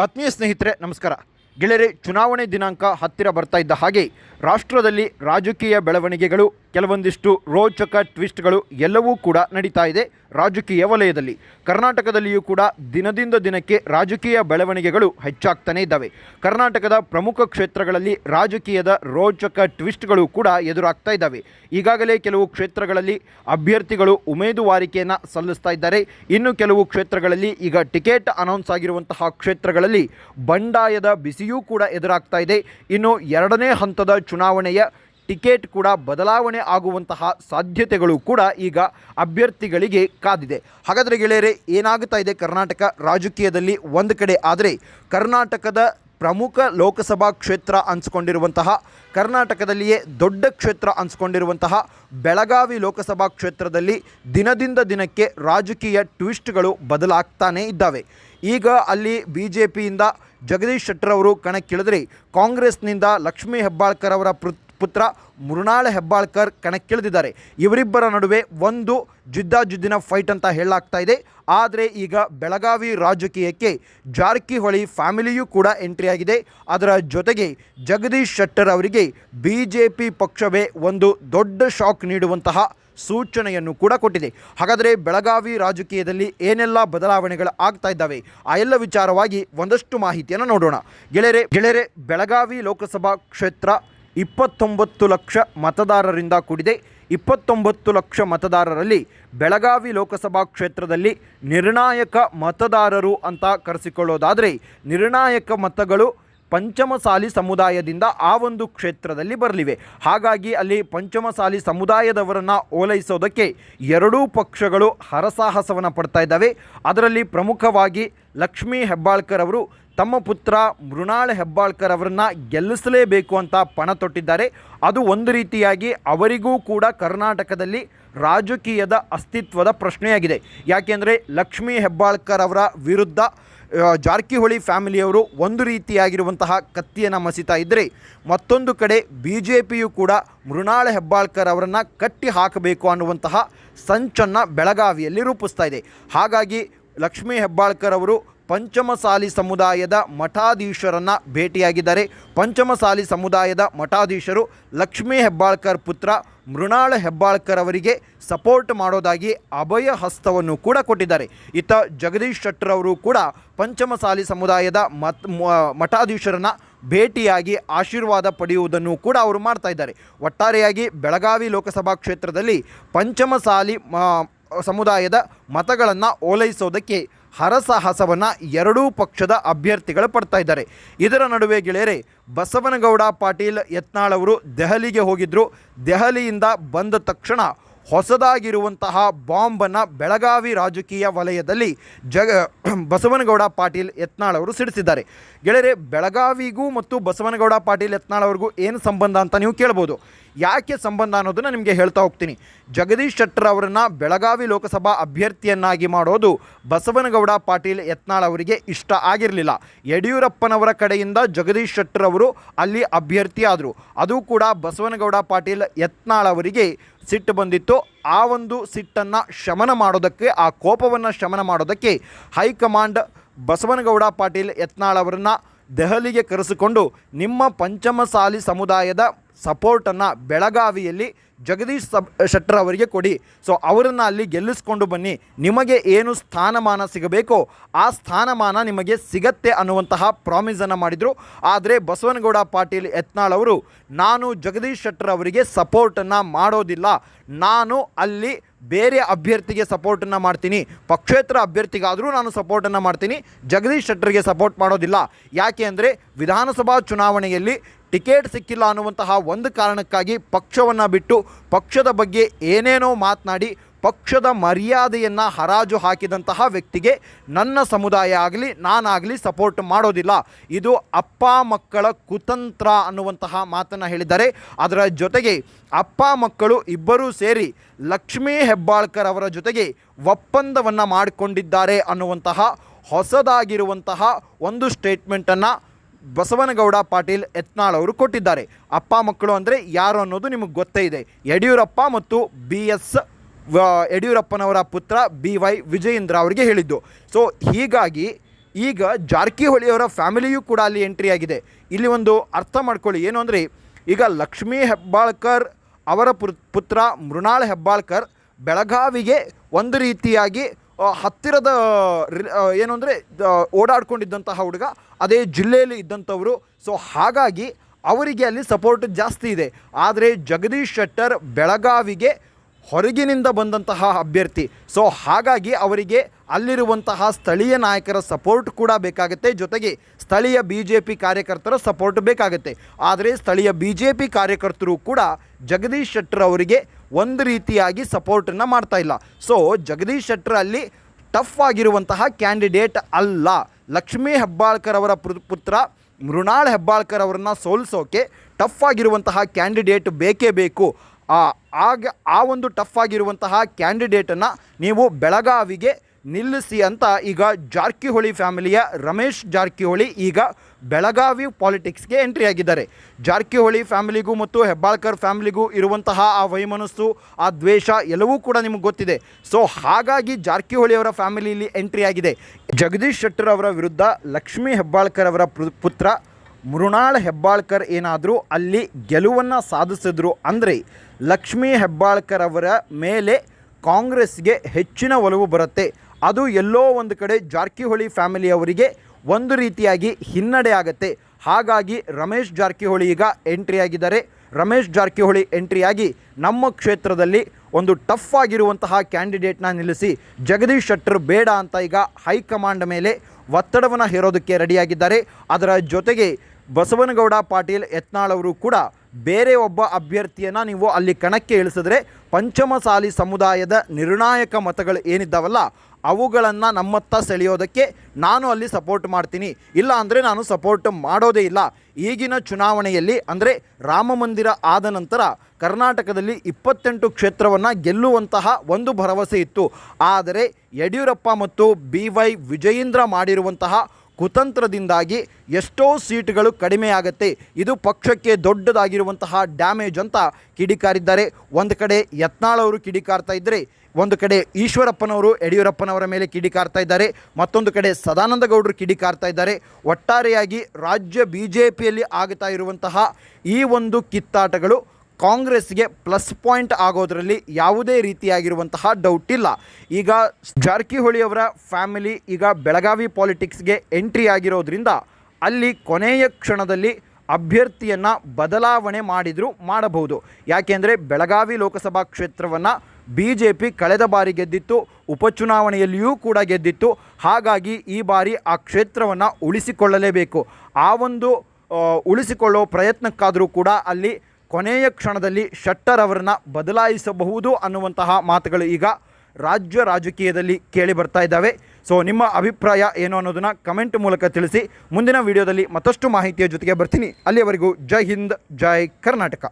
ಆತ್ಮೀಯ ಸ್ನೇಹಿತರೆ ನಮಸ್ಕಾರ. ಗೆಳೆಯರೆ ಚುನಾವಣೆ ದಿನಾಂಕ ಹತ್ತಿರ ಬರ್ತಾ ಇದ್ದ ಹಾಗೆ ರಾಷ್ಟ್ರದಲ್ಲಿ ರಾಜಕೀಯ ಬೆಳವಣಿಗೆಗಳು ಕೆಲವೊಂದಿಷ್ಟು ರೋಚಕ ಟ್ವಿಸ್ಟ್ಗಳು ಎಲ್ಲವೂ ಕೂಡ ನಡೀತಾ ಇದೆ ರಾಜಕೀಯ ವಲಯದಲ್ಲಿ. ಕರ್ನಾಟಕದಲ್ಲಿಯೂ ಕೂಡ ದಿನದಿಂದ ದಿನಕ್ಕೆ ರಾಜಕೀಯ ಬೆಳವಣಿಗೆಗಳು ಹೆಚ್ಚಾಗ್ತಾನೇ ಇದ್ದಾವೆ. ಕರ್ನಾಟಕದ ಪ್ರಮುಖ ಕ್ಷೇತ್ರಗಳಲ್ಲಿ ರಾಜಕೀಯದ ರೋಚಕ ಟ್ವಿಸ್ಟ್ಗಳು ಕೂಡ ಎದುರಾಗ್ತಾ ಇದ್ದಾವೆ. ಈಗಾಗಲೇ ಕೆಲವು ಕ್ಷೇತ್ರಗಳಲ್ಲಿ ಅಭ್ಯರ್ಥಿಗಳು ಉಮೇದುವಾರಿಕೆಯನ್ನು ಸಲ್ಲಿಸ್ತಾ ಇದ್ದಾರೆ. ಇನ್ನು ಕೆಲವು ಕ್ಷೇತ್ರಗಳಲ್ಲಿ ಈಗ ಟಿಕೆಟ್ ಅನೌನ್ಸ್ ಆಗಿರುವಂತಹ ಕ್ಷೇತ್ರಗಳಲ್ಲಿ ಬಂಡಾಯದ ಬಿಸಿಯೂ ಕೂಡ ಎದುರಾಗ್ತಾ ಇದೆ. ಇನ್ನು ಎರಡನೇ ಹಂತದ ಚುನಾವಣೆಯ ಟಿಕೆಟ್ ಕೂಡ ಬದಲಾವಣೆ ಆಗುವಂತಹ ಸಾಧ್ಯತೆಗಳು ಕೂಡ ಈಗ ಅಭ್ಯರ್ಥಿಗಳಿಗೆ ಕಾದಿದೆ. ಹಾಗಾದರೆ ಗೆಳೆಯರೆ, ಏನಾಗುತ್ತಾ ಇದೆ ಕರ್ನಾಟಕ ರಾಜಕೀಯದಲ್ಲಿ ಒಂದು ಕಡೆ ಆದರೆ ಕರ್ನಾಟಕದ ಪ್ರಮುಖ ಲೋಕಸಭಾ ಕ್ಷೇತ್ರ ಅನ್ಸ್ಕೊಂಡಿರುವಂತಹ, ಕರ್ನಾಟಕದಲ್ಲಿಯೇ ದೊಡ್ಡ ಕ್ಷೇತ್ರ ಅನ್ಸ್ಕೊಂಡಿರುವಂತಹ ಬೆಳಗಾವಿ ಲೋಕಸಭಾ ಕ್ಷೇತ್ರದಲ್ಲಿ ದಿನದಿಂದ ದಿನಕ್ಕೆ ರಾಜಕೀಯ ಟ್ವಿಸ್ಟ್ಗಳು ಬದಲಾಗ್ತಾನೇ ಇದ್ದಾವೆ. ಈಗ ಅಲ್ಲಿ ಬಿ ಜೆ ಪಿಯಿಂದ ಜಗದೀಶ್ ಶೆಟ್ಟರ್ ಅವರು ಕಣಕ್ಕಿಳಿದ್ರೆ ಕಾಂಗ್ರೆಸ್ನಿಂದ ಲಕ್ಷ್ಮೀ ಹೆಬ್ಬಾಳ್ಕರ್ ಅವರ ಪುತ್ರ ಮೃಣಾಳ ಹೆಬ್ಬಾಳ್ಕರ್ ಕಣಕ್ಕಿಳಿದಿದ್ದಾರೆ. ಇವರಿಬ್ಬರ ನಡುವೆ ಒಂದು ಜಿದ್ದಾಜಿದ್ದಿನ ಫೈಟ್ ಅಂತ ಹೇಳಲಾಗ್ತಾ ಇದೆ. ಆದರೆ ಈಗ ಬೆಳಗಾವಿ ರಾಜಕೀಯಕ್ಕೆ ಜಾರಕಿಹೊಳಿ ಫ್ಯಾಮಿಲಿಯೂ ಕೂಡ ಎಂಟ್ರಿ ಆಗಿದೆ. ಅದರ ಜೊತೆಗೆ ಜಗದೀಶ್ ಶೆಟ್ಟರ್ ಅವರಿಗೆ ಬಿ ಪಕ್ಷವೇ ಒಂದು ದೊಡ್ಡ ಶಾಕ್ ನೀಡುವಂತಹ ಸೂಚನೆಯನ್ನು ಕೂಡ ಕೊಟ್ಟಿದೆ. ಹಾಗಾದರೆ ಬೆಳಗಾವಿ ರಾಜಕೀಯದಲ್ಲಿ ಏನೆಲ್ಲ ಬದಲಾವಣೆಗಳು ಆಗ್ತಾ ಇದ್ದಾವೆ? ಆ ಎಲ್ಲ ವಿಚಾರವಾಗಿ ಒಂದಷ್ಟು ಮಾಹಿತಿಯನ್ನು ನೋಡೋಣ. ಗೆಳೆಯರೆ ಗೆಳೆಯರೆ, ಬೆಳಗಾವಿ ಲೋಕಸಭಾ ಕ್ಷೇತ್ರ ಇಪ್ಪತ್ತೊಂಬತ್ತು ಲಕ್ಷ ಮತದಾರರಿಂದ ಕೂಡಿದೆ. ಇಪ್ಪತ್ತೊಂಬತ್ತು ಲಕ್ಷ ಮತದಾರರಲ್ಲಿ ಬೆಳಗಾವಿ ಲೋಕಸಭಾ ಕ್ಷೇತ್ರದಲ್ಲಿ ನಿರ್ಣಾಯಕ ಮತದಾರರು ಅಂತ ಕರೆಸಿಕೊಳ್ಳೋದಾದರೆ ನಿರ್ಣಾಯಕ ಮತಗಳು ಪಂಚಮಸಾಲಿ ಸಮುದಾಯದಿಂದ ಆ ಒಂದು ಕ್ಷೇತ್ರದಲ್ಲಿ ಬರಲಿವೆ. ಹಾಗಾಗಿ ಅಲ್ಲಿ ಪಂಚಮಸಾಲಿ ಸಮುದಾಯದವರನ್ನು ಓಲೈಸೋದಕ್ಕೆ ಎರಡೂ ಪಕ್ಷಗಳು ಹರಸಾಹಸವನ್ನು ಪಡ್ತಾ ಇದ್ದಾವೆ. ಅದರಲ್ಲಿ ಪ್ರಮುಖವಾಗಿ ಲಕ್ಷ್ಮೀ ಹೆಬ್ಬಾಳ್ಕರ್ ಅವರು ತಮ್ಮ ಪುತ್ರ ಮೃಣಾಳ ಹೆಬ್ಬಾಳ್ಕರ್ ಅವರನ್ನು ಗೆಲ್ಲಿಸಲೇಬೇಕು ಅಂತ ಪಣ ತೊಟ್ಟಿದ್ದಾರೆ. ಅದು ಒಂದು ರೀತಿಯಾಗಿ ಅವರಿಗೂ ಕೂಡ ಕರ್ನಾಟಕದಲ್ಲಿ ರಾಜಕೀಯದ ಅಸ್ತಿತ್ವದ ಪ್ರಶ್ನೆಯಾಗಿದೆ. ಯಾಕೆಂದರೆ ಲಕ್ಷ್ಮೀ ಹೆಬ್ಬಾಳ್ಕರ್ ಅವರ ವಿರುದ್ಧ ಜಾರಕಿಹೊಳಿ ಫ್ಯಾಮಿಲಿಯವರು ಒಂದು ರೀತಿಯಾಗಿರುವಂತಹ ಕತ್ತಿಯನ್ನು ಮಸಿತಾ ಇದ್ದರೆ ಮತ್ತೊಂದು ಕಡೆ ಬಿ ಜೆ ಪಿಯು ಕೂಡ ಮೃಣಾಳ ಹೆಬ್ಬಾಳ್ಕರ್ ಅವರನ್ನು ಕಟ್ಟಿ ಹಾಕಬೇಕು ಅನ್ನುವಂತಹ ಸಂಚನ್ನು ಬೆಳಗಾವಿಯಲ್ಲಿ ರೂಪಿಸ್ತಾ ಇದೆ. ಹಾಗಾಗಿ ಲಕ್ಷ್ಮೀ ಹೆಬ್ಬಾಳ್ಕರ್ ಅವರು ಪಂಚಮಸಾಲಿ ಸಮುದಾಯದ ಮಠಾಧೀಶರನ್ನು ಭೇಟಿಯಾಗಿದ್ದಾರೆ. ಪಂಚಮಸಾಲಿ ಸಮುದಾಯದ ಮಠಾಧೀಶರು ಲಕ್ಷ್ಮೀ ಹೆಬ್ಬಾಳ್ಕರ್ ಪುತ್ರ ಮೃಣಾಳ ಹೆಬ್ಬಾಳ್ಕರ್ ಅವರಿಗೆ ಸಪೋರ್ಟ್ ಮಾಡೋದಾಗಿ ಅಭಯ ಹಸ್ತವನ್ನು ಕೂಡ ಕೊಟ್ಟಿದ್ದಾರೆ. ಇತ್ತ ಜಗದೀಶ್ ಶೆಟ್ಟರ್ ಅವರು ಕೂಡ ಪಂಚಮಸಾಲಿ ಸಮುದಾಯದ ಮತ್ ಮಠಾಧೀಶರನ್ನು ಭೇಟಿಯಾಗಿ ಆಶೀರ್ವಾದ ಪಡೆಯುವುದನ್ನು ಕೂಡ ಅವರು ಮಾಡ್ತಾ ಇದ್ದಾರೆ. ಒಟ್ಟಾರೆಯಾಗಿ ಬೆಳಗಾವಿ ಲೋಕಸಭಾ ಕ್ಷೇತ್ರದಲ್ಲಿ ಪಂಚಮಸಾಲಿ ಸಮುದಾಯದ ಮತಗಳನ್ನು ಓಲೈಸೋದಕ್ಕೆ ಹರಸಾಹಸವನ್ನು ಎರಡೂ ಪಕ್ಷದ ಅಭ್ಯರ್ಥಿಗಳು ಪಡ್ತಾ ಇದ್ದಾರೆ. ಇದರ ನಡುವೆ ಗೆಳೆಯರೆ, ಬಸವನಗೌಡ ಪಾಟೀಲ್ ಯತ್ನಾಳ್ ಅವರು ದೆಹಲಿಗೆ ಹೋಗಿದ್ದರು ದೆಹಲಿಯಿಂದ ಬಂದ ತಕ್ಷಣ ಹೊಸದಾಗಿರುವಂತಹ ಬಾಂಬನ್ನು ಬೆಳಗಾವಿ ರಾಜಕೀಯ ವಲಯದಲ್ಲಿ ಜಗ, ಬಸವನಗೌಡ ಪಾಟೀಲ್ ಯತ್ನಾಳ್ ಅವರು ಸಿಡಿಸಿದ್ದಾರೆ. ಗೆಳೆಯರೆ, ಬೆಳಗಾವಿಗೂ ಮತ್ತು ಬಸವನಗೌಡ ಪಾಟೀಲ್ ಯತ್ನಾಳ್ ಅವ್ರಿಗೂ ಏನು ಸಂಬಂಧ ಅಂತ ನೀವು ಕೇಳ್ಬೋದು. ಯಾಕೆ ಸಂಬಂಧ ಅನ್ನೋದನ್ನು ನಿಮಗೆ ಹೇಳ್ತಾ ಹೋಗ್ತೀನಿ. ಜಗದೀಶ್ ಶೆಟ್ಟರ್ ಅವರನ್ನು ಬೆಳಗಾವಿ ಲೋಕಸಭಾ ಅಭ್ಯರ್ಥಿಯನ್ನಾಗಿ ಮಾಡೋದು ಬಸವನಗೌಡ ಪಾಟೀಲ್ ಯತ್ನಾಳ್ ಅವರಿಗೆ ಇಷ್ಟ ಆಗಿರಲಿಲ್ಲ. ಯಡಿಯೂರಪ್ಪನವರ ಕಡೆಯಿಂದ ಜಗದೀಶ್ ಶೆಟ್ಟರ್ ಅವರು ಅಲ್ಲಿ ಅಭ್ಯರ್ಥಿ ಆದರು. ಅದು ಕೂಡ ಬಸವನಗೌಡ ಪಾಟೀಲ್ ಯತ್ನಾಳ್ ಅವರಿಗೆ ಸಿಟ್ಟು ಬಂದಿತ್ತು. ಆ ಒಂದು ಸಿಟ್ಟನ್ನು ಶಮನ ಮಾಡೋದಕ್ಕೆ, ಆ ಕೋಪವನ್ನು ಶಮನ ಮಾಡೋದಕ್ಕೆ ಹೈಕಮಾಂಡ್ ಬಸವನಗೌಡ ಪಾಟೀಲ್ ಯತ್ನಾಳ್ ಅವರನ್ನು ದೆಹಲಿಗೆ ಕರೆಸಿಕೊಂಡು ನಿಮ್ಮ ಪಂಚಮಸಾಲಿ ಸಮುದಾಯದ ಸಪೋರ್ಟನ್ನು ಬೆಳಗಾವಿಯಲ್ಲಿ ಜಗದೀಶ್ ಸಬ್ ಶೆಟ್ಟರ್ ಅವರಿಗೆ ಕೊಡಿ. ಸೊ, ಅವರನ್ನು ಅಲ್ಲಿ ಗೆಲ್ಲಿಸ್ಕೊಂಡು ಬನ್ನಿ. ನಿಮಗೆ ಏನು ಸ್ಥಾನಮಾನ ಸಿಗಬೇಕೋ, ಆ ಸ್ಥಾನಮಾನ ನಿಮಗೆ ಸಿಗತ್ತೆ ಅನ್ನುವಂತಹ ಪ್ರಾಮಿಸನ್ನು ಮಾಡಿದರು. ಆದರೆ ಬಸವನಗೌಡ ಪಾಟೀಲ್ ಯತ್ನಾಳ್ ಅವರು, ನಾನು ಜಗದೀಶ್ ಶೆಟ್ಟರ್ ಅವರಿಗೆ ಸಪೋರ್ಟನ್ನು ಮಾಡೋದಿಲ್ಲ. ನಾನು ಅಲ್ಲಿ ಬೇರೆ ಅಭ್ಯರ್ಥಿಗೆ ಸಪೋರ್ಟನ್ನು ಮಾಡ್ತೀನಿ. ಪಕ್ಷೇತರ ಅಭ್ಯರ್ಥಿಗಾದರೂ ನಾನು ಸಪೋರ್ಟನ್ನು ಮಾಡ್ತೀನಿ. ಜಗದೀಶ್ ಶೆಟ್ಟರ್ಗೆ ಸಪೋರ್ಟ್ ಮಾಡೋದಿಲ್ಲ. ಯಾಕೆ ಅಂದರೆ ವಿಧಾನಸಭಾ ಚುನಾವಣೆಯಲ್ಲಿ ಟಿಕೆಟ್ ಸಿಕ್ಕಿಲ್ಲ ಅನ್ನುವಂತಹ ಒಂದು ಕಾರಣಕ್ಕಾಗಿ ಪಕ್ಷವನ್ನು ಬಿಟ್ಟು ಪಕ್ಷದ ಬಗ್ಗೆ ಏನೇನೋ ಮಾತನಾಡಿ ಪಕ್ಷದ ಮರ್ಯಾದೆಯನ್ನು ಹರಾಜು ಹಾಕಿದಂತಹ ವ್ಯಕ್ತಿಗೆ ನನ್ನ ಸಮುದಾಯ ಆಗಲಿ, ನಾನಾಗಲಿ ಸಪೋರ್ಟ್ ಮಾಡೋದಿಲ್ಲ. ಇದು ಅಪ್ಪ ಮಕ್ಕಳ ಕುತಂತ್ರ ಅನ್ನುವಂತಹ ಮಾತನ್ನು ಹೇಳಿದ್ದಾರೆ. ಅದರ ಜೊತೆಗೆ ಅಪ್ಪ ಮಕ್ಕಳು ಇಬ್ಬರೂ ಸೇರಿ ಲಕ್ಷ್ಮೀ ಹೆಬ್ಬಾಳ್ಕರ್ ಅವರ ಜೊತೆಗೆ ಒಪ್ಪಂದವನ್ನು ಮಾಡಿಕೊಂಡಿದ್ದಾರೆ ಅನ್ನುವಂತಹ, ಹೊಸದಾಗಿರುವಂತಹ ಒಂದು ಸ್ಟೇಟ್ಮೆಂಟನ್ನು ಬಸವನಗೌಡ ಪಾಟೀಲ್ ಯತ್ನಾಳ್ ಅವರು ಕೊಟ್ಟಿದ್ದಾರೆ. ಅಪ್ಪ ಮಕ್ಕಳು ಅಂದರೆ ಯಾರು ಅನ್ನೋದು ನಿಮಗೆ ಗೊತ್ತೇ ಇದೆ. ಯಡಿಯೂರಪ್ಪ ಮತ್ತು ಬಿ ಎಸ್ ಯಡಿಯೂರಪ್ಪನವರ ಪುತ್ರ ಬಿ ವೈ ವಿಜಯೇಂದ್ರ ಅವರಿಗೆ ಹೇಳಿದ್ದು. ಸೊ ಹೀಗಾಗಿ ಈಗ ಜಾರಕಿಹೊಳಿಯವರ ಫ್ಯಾಮಿಲಿಯೂ ಕೂಡ ಅಲ್ಲಿ ಎಂಟ್ರಿ ಆಗಿದೆ. ಇಲ್ಲಿ ಒಂದು ಅರ್ಥ ಮಾಡ್ಕೊಳ್ಳಿ. ಏನು ಅಂದರೆ ಈಗ ಲಕ್ಷ್ಮೀ ಹೆಬ್ಬಾಳ್ಕರ್ ಅವರ ಪುತ್ರ ಮೃಣಾಳ್ ಹೆಬ್ಬಾಳ್ಕರ್ ಬೆಳಗಾವಿಗೆ ಒಂದು ರೀತಿಯಾಗಿ ಹತ್ತಿರದ ಏನು ಅಂದರೆ ಓಡಾಡ್ಕೊಂಡಿದ್ದಂತಹ ಹುಡುಗ, ಅದೇ ಜಿಲ್ಲೆಯಲ್ಲಿ ಇದ್ದಂಥವರು. ಸೊ ಹಾಗಾಗಿ ಅವರಿಗೆ ಅಲ್ಲಿ ಸಪೋರ್ಟ್ ಜಾಸ್ತಿ ಇದೆ. ಆದರೆ ಜಗದೀಶ್ ಶೆಟ್ಟರ್ ಬೆಳಗಾವಿಗೆ ಹೊರಗಿನಿಂದ ಬಂದಂತಹ ಅಭ್ಯರ್ಥಿ. ಸೊ ಹಾಗಾಗಿ ಅವರಿಗೆ ಅಲ್ಲಿರುವಂತಹ ಸ್ಥಳೀಯ ನಾಯಕರ ಸಪೋರ್ಟ್ ಕೂಡ ಬೇಕಾಗುತ್ತೆ. ಜೊತೆಗೆ ಸ್ಥಳೀಯ ಬಿ ಜೆ ಪಿ ಕಾರ್ಯಕರ್ತರ ಸಪೋರ್ಟ್ ಬೇಕಾಗುತ್ತೆ. ಆದರೆ ಸ್ಥಳೀಯ ಬಿ ಜೆ ಪಿ ಕಾರ್ಯಕರ್ತರು ಕೂಡ ಜಗದೀಶ್ ಶೆಟ್ಟರ್ ಅವರಿಗೆ ಒಂದು ರೀತಿಯಾಗಿ ಸಪೋರ್ಟನ್ನು ಮಾಡ್ತಾ ಇಲ್ಲ. ಸೊ ಜಗದೀಶ್ ಶೆಟ್ಟರ್ ಅಲ್ಲಿ ಟಫ್ ಆಗಿರುವಂತಹ ಕ್ಯಾಂಡಿಡೇಟ್ ಅಲ್ಲ. ಲಕ್ಷ್ಮೀ ಹೆಬ್ಬಾಳ್ಕರ್ ಅವರ ಪುತ್ರ- ಮೃಣಾಳ್ ಹೆಬ್ಬಾಳ್ಕರ್ ಅವರನ್ನು ಸೋಲಿಸೋಕೆ ಟಫ್ ಆಗಿರುವಂತಹ ಕ್ಯಾಂಡಿಡೇಟ್ ಬೇಕೇ ಬೇಕು. ಆಗ, ಆ ಒಂದು ಟಫ್ ಆಗಿರುವಂತಹ ಕ್ಯಾಂಡಿಡೇಟನ್ನು ನೀವು ಬೆಳಗಾವಿಗೆ ನಿಲ್ಲಿಸಿ ಅಂತ ಈಗ ಜಾರಕಿಹೊಳಿ ಫ್ಯಾಮಿಲಿಯ ರಮೇಶ್ ಜಾರಕಿಹೊಳಿ ಈಗ ಬೆಳಗಾವಿ ಪಾಲಿಟಿಕ್ಸ್ಗೆ ಎಂಟ್ರಿ ಆಗಿದ್ದಾರೆ. ಜಾರಕಿಹೊಳಿ ಫ್ಯಾಮಿಲಿಗೂ ಮತ್ತು ಹೆಬ್ಬಾಳ್ಕರ್ ಫ್ಯಾಮಿಲಿಗೂ ಇರುವಂತಹ ಆ ವೈಮನಸ್ಸು, ಆ ದ್ವೇಷ ಎಲ್ಲವೂ ಕೂಡ ನಿಮಗೆ ಗೊತ್ತಿದೆ. ಸೊ ಹಾಗಾಗಿ ಜಾರಕಿಹೊಳಿ ಅವರ ಫ್ಯಾಮಿಲಿಯಲ್ಲಿ ಎಂಟ್ರಿ ಆಗಿದೆ. ಜಗದೀಶ್ ಶೆಟ್ಟರ್ ಅವರ ವಿರುದ್ಧ ಲಕ್ಷ್ಮೀ ಹೆಬ್ಬಾಳ್ಕರ್ ಅವರ ಪುತ್ರ ಮೃಣಾಲ್ ಹೆಬ್ಬಾಳ್ಕರ್ ಏನಾದರೂ ಅಲ್ಲಿ ಗೆಲುವನ್ನು ಸಾಧಿಸಿದ್ರು ಅಂದರೆ ಲಕ್ಷ್ಮೀ ಹೆಬ್ಬಾಳ್ಕರ್ ಅವರ ಮೇಲೆ ಕಾಂಗ್ರೆಸ್ಗೆ ಹೆಚ್ಚಿನ ಒಲವು ಬರುತ್ತೆ. ಅದು ಎಲ್ಲೋ ಒಂದು ಕಡೆ ಜಾರಕಿಹೊಳಿ ಫ್ಯಾಮಿಲಿಯವರಿಗೆ ಒಂದು ರೀತಿಯಾಗಿ ಹಿನ್ನಡೆ ಆಗುತ್ತೆ. ಹಾಗಾಗಿ ರಮೇಶ್ ಜಾರಕಿಹೊಳಿ ಈಗ ಎಂಟ್ರಿ ಆಗಿದ್ದಾರೆ. ರಮೇಶ್ ಜಾರಕಿಹೊಳಿ ಎಂಟ್ರಿಯಾಗಿ ನಮ್ಮ ಕ್ಷೇತ್ರದಲ್ಲಿ ಒಂದು ಟಫ್ ಆಗಿರುವಂತಹ ಕ್ಯಾಂಡಿಡೇಟ್ನ ನಿಲ್ಲಿಸಿ ಜಗದೀಶ್ ಶೆಟ್ಟರ್ ಬೇಡ ಅಂತ ಈಗ ಹೈಕಮಾಂಡ್ ಮೇಲೆ ಒತ್ತಡವನ್ನು ಹೇರೋದಕ್ಕೆ ರೆಡಿಯಾಗಿದ್ದಾರೆ. ಅದರ ಜೊತೆಗೆ ಬಸವನಗೌಡ ಪಾಟೀಲ್ ಯತ್ನಾಳ್ ಅವರು ಕೂಡ ಬೇರೆ ಒಬ್ಬ ಅಭ್ಯರ್ಥಿಯನ್ನು ನೀವು ಅಲ್ಲಿ ಕಣಕ್ಕೆ ಇಳಿಸಿದ್ರೆ ಪಂಚಮಸಾಲಿ ಸಮುದಾಯದ ನಿರ್ಣಾಯಕ ಮತಗಳು ಏನಿದ್ದಾವಲ್ಲ ಅವುಗಳನ್ನು ನಮ್ಮತ್ತ ಸೆಳೆಯೋದಕ್ಕೆ ನಾನು ಅಲ್ಲಿ ಸಪೋರ್ಟ್ ಮಾಡ್ತೀನಿ. ಇಲ್ಲ ಅಂದರೆ ನಾನು ಸಪೋರ್ಟ್ ಮಾಡೋದೇ ಇಲ್ಲ. ಈಗಿನ ಚುನಾವಣೆಯಲ್ಲಿ ಅಂದರೆ ರಾಮ ಮಂದಿರ ಆದ ನಂತರ ಕರ್ನಾಟಕದಲ್ಲಿ ಇಪ್ಪತ್ತೆಂಟು ಕ್ಷೇತ್ರವನ್ನು ಗೆಲ್ಲುವಂತಹ ಒಂದು ಭರವಸೆ ಇತ್ತು. ಆದರೆ ಯಡಿಯೂರಪ್ಪ ಮತ್ತು ಬಿ ವೈ ವಿಜಯೇಂದ್ರ ಮಾಡಿರುವಂತಹ ಕುತಂತ್ರದಿಂದಾಗಿ ಎಷ್ಟೋ ಸೀಟ್ಗಳು ಕಡಿಮೆಯಾಗತ್ತೆ. ಇದು ಪಕ್ಷಕ್ಕೆ ದೊಡ್ಡದಾಗಿರುವಂತಹ ಡ್ಯಾಮೇಜ್ ಅಂತ ಕಿಡಿಕಾರಿದ್ದಾರೆ. ಒಂದು ಕಡೆ ಯತ್ನಾಳ್ ಅವರು ಕಿಡಿಕಾರ್ತಾ ಇದ್ದರೆ ಒಂದು ಕಡೆ ಈಶ್ವರಪ್ಪನವರು, ಯಡಿಯೂರಪ್ಪನವರ ಮೇಲೆ ಕಿಡಿಕಾರ್ತಾ ಇದ್ದಾರೆ. ಮತ್ತೊಂದು ಕಡೆ ಸದಾನಂದ ಗೌಡರು ಕಿಡಿಕಾರ್ತಾ ಇದ್ದಾರೆ. ಒಟ್ಟಾರೆಯಾಗಿ ರಾಜ್ಯ ಬಿ ಜೆ ಪಿಯಲ್ಲಿ ಆಗ್ತಾ ಇರುವಂತಹ ಈ ಒಂದು ಕಿತ್ತಾಟಗಳು ಕಾಂಗ್ರೆಸ್ಗೆ ಪ್ಲಸ್ ಪಾಯಿಂಟ್ ಆಗೋದರಲ್ಲಿ ಯಾವುದೇ ರೀತಿಯಾಗಿರುವಂತಹ ಡೌಟ್ ಇಲ್ಲ ಈಗ ಜಾರಕಿಹೊಳಿ ಅವರ ಫ್ಯಾಮಿಲಿ, ಈಗ ಬೆಳಗಾವಿ ಪಾಲಿಟಿಕ್ಸ್ಗೆ ಎಂಟ್ರಿ ಆಗಿರೋದ್ರಿಂದ ಅಲ್ಲಿ ಕೊನೆಯ ಕ್ಷಣದಲ್ಲಿ ಅಭ್ಯರ್ಥಿಯನ್ನು ಬದಲಾವಣೆ ಮಾಡಿದರೂ ಮಾಡಬಹುದು. ಯಾಕೆಂದರೆ ಬೆಳಗಾವಿ ಲೋಕಸಭಾ ಕ್ಷೇತ್ರವನ್ನು ಬಿ ಜೆ ಪಿ ಕಳೆದ ಬಾರಿ ಗೆದ್ದಿತ್ತು, ಉಪಚುನಾವಣೆಯಲ್ಲಿಯೂ ಕೂಡ ಗೆದ್ದಿತ್ತು. ಹಾಗಾಗಿ ಈ ಬಾರಿ ಆ ಕ್ಷೇತ್ರವನ್ನು ಉಳಿಸಿಕೊಳ್ಳಲೇಬೇಕು. ಆ ಒಂದು ಉಳಿಸಿಕೊಳ್ಳೋ ಪ್ರಯತ್ನಕ್ಕಾದರೂ ಕೂಡ ಅಲ್ಲಿ ಕೊನೆಯ ಕ್ಷಣದಲ್ಲಿ ಶೆಟ್ಟರ್ ಅವರನ್ನು ಬದಲಾಯಿಸಬಹುದು ಅನ್ನುವಂತಹ ಮಾತುಗಳು ಈಗ ರಾಜ್ಯ ರಾಜಕೀಯದಲ್ಲಿ ಕೇಳಿ ಬರ್ತಾ ಇದ್ದಾವೆ. ಸೊ ನಿಮ್ಮ ಅಭಿಪ್ರಾಯ ಏನು ಅನ್ನೋದನ್ನು ಕಮೆಂಟ್ ಮೂಲಕ ತಿಳಿಸಿ. ಮುಂದಿನ ವಿಡಿಯೋದಲ್ಲಿ ಮತ್ತಷ್ಟು ಮಾಹಿತಿಯ ಜೊತೆಗೆ ಬರ್ತೀನಿ. ಅಲ್ಲಿಯವರೆಗೂ ಜೈ ಹಿಂದ್, ಜೈ ಕರ್ನಾಟಕ.